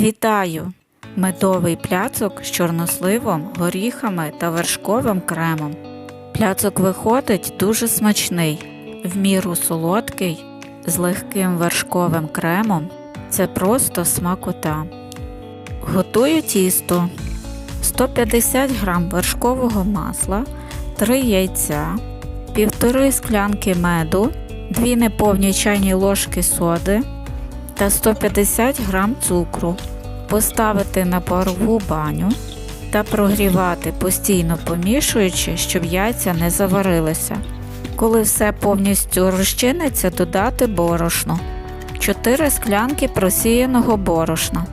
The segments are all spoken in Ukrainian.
Вітаю! Медовий пляцок з чорносливом, горіхами та вершковим кремом. Пляцок виходить дуже смачний, в міру солодкий, з легким вершковим кремом. Це просто смакота. Готую тісто. 150 г вершкового масла, 3 яйця, 1,5 склянки меду, 2 неповні чайні ложки соди та 150 г цукру. Поставити на парову баню та прогрівати, постійно помішуючи, щоб яйця не заварилися. Коли все повністю розчиниться, додати борошно. 4 склянки просіяного борошна.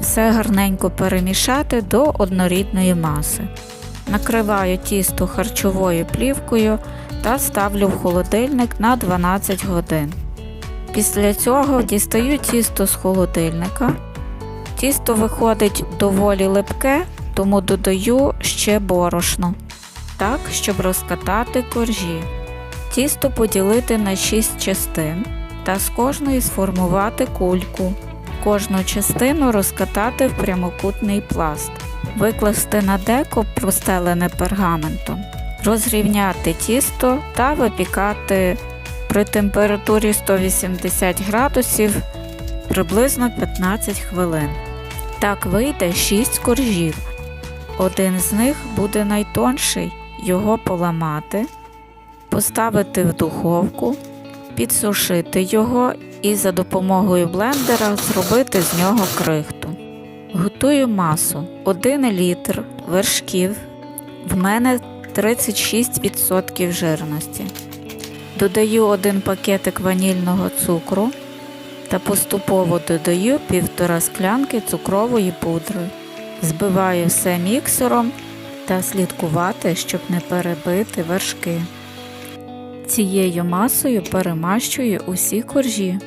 Все гарненько перемішати до однорідної маси. Накриваю тісто харчовою плівкою та ставлю в холодильник на 12 годин. Після цього дістаю тісто з холодильника. Тісто виходить доволі липке, тому додаю ще борошно, так, щоб розкатати коржі. Тісто поділити на 6 частин та з кожної сформувати кульку. Кожну частину розкатати в прямокутний пласт, викласти на деко простелене пергаментом, розрівняти тісто та випікати при температурі 180 градусів приблизно 15 хвилин. Так вийде 6 коржів. Один з них буде найтонший, його поламати, поставити в духовку, підсушити його і за допомогою блендера зробити з нього крихту. Готую масу 1 літр вершків. В мене 36% жирності. Додаю один пакетик ванільного цукру та поступово додаю півтора склянки цукрової пудри. Збиваю все міксером та слідкувати, щоб не перебити вершки. Цією масою перемащую усі коржі.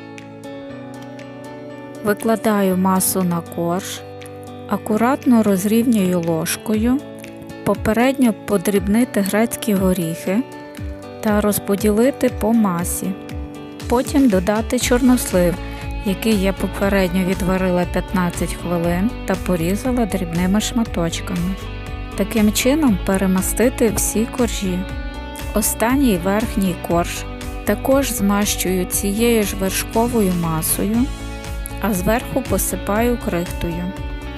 Викладаю масу на корж, акуратно розрівнюю ложкою, попередньо подрібнити грецькі горіхи та розподілити по масі. Потім додати чорнослив, який я попередньо відварила 15 хвилин та порізала дрібними шматочками. Таким чином перемастити всі коржі. Останній верхній корж також змащую цією ж вершковою масою, а зверху посипаю крихтою.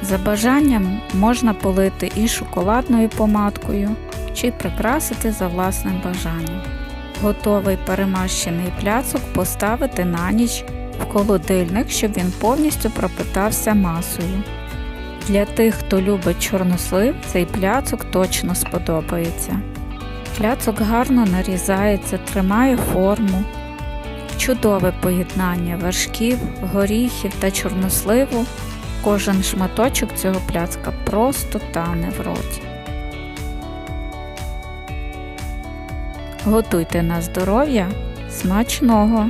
За бажанням можна полити і шоколадною помадкою чи прикрасити за власним бажанням. Готовий перемащений пляцок поставити на ніч в холодильник, щоб він повністю пропитався масою. Для тих, хто любить чорнослив, цей пляцок точно сподобається. Пляцок гарно нарізається, тримає форму. Чудове поєднання вершків, горіхів та чорносливу. Кожен шматочок цього пляцка просто тане в роті. Готуйте на здоров'я смачного!